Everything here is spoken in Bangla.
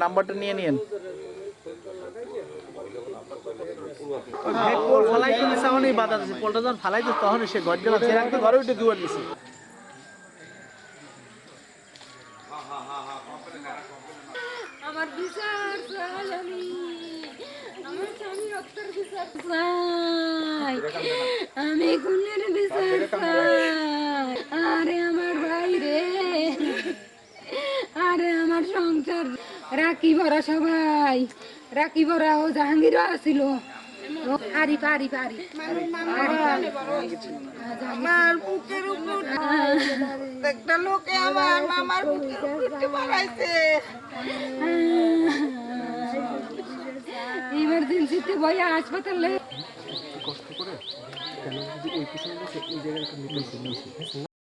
নাম্বারটা নিয়ে নিন ফালাই তো নিছে বাধা দিছে পোলটা যখন ফালাই তো তখন সে ঘর গেল সে রাখতে ঘরে উঠে দুয়ার দিছে আমার বিচার আমি। আমার স্বামী রক্তের বিচার আমি খুনের বিচার চাই আরে আমার ভাই রে আরে আমার সংসার। রাখি ভরা সবাই। রাখি ভরা ও জাহাঙ্গীরও আসিল। পারি পারি পারি। আমার বুকের উপর। একটা লোকে আমার মামার বুকের উপর মারাইছে ইমার্জেন্সিতে বইয়া হাসপাতালে que son los que llegan con mi compromiso. ¿eh?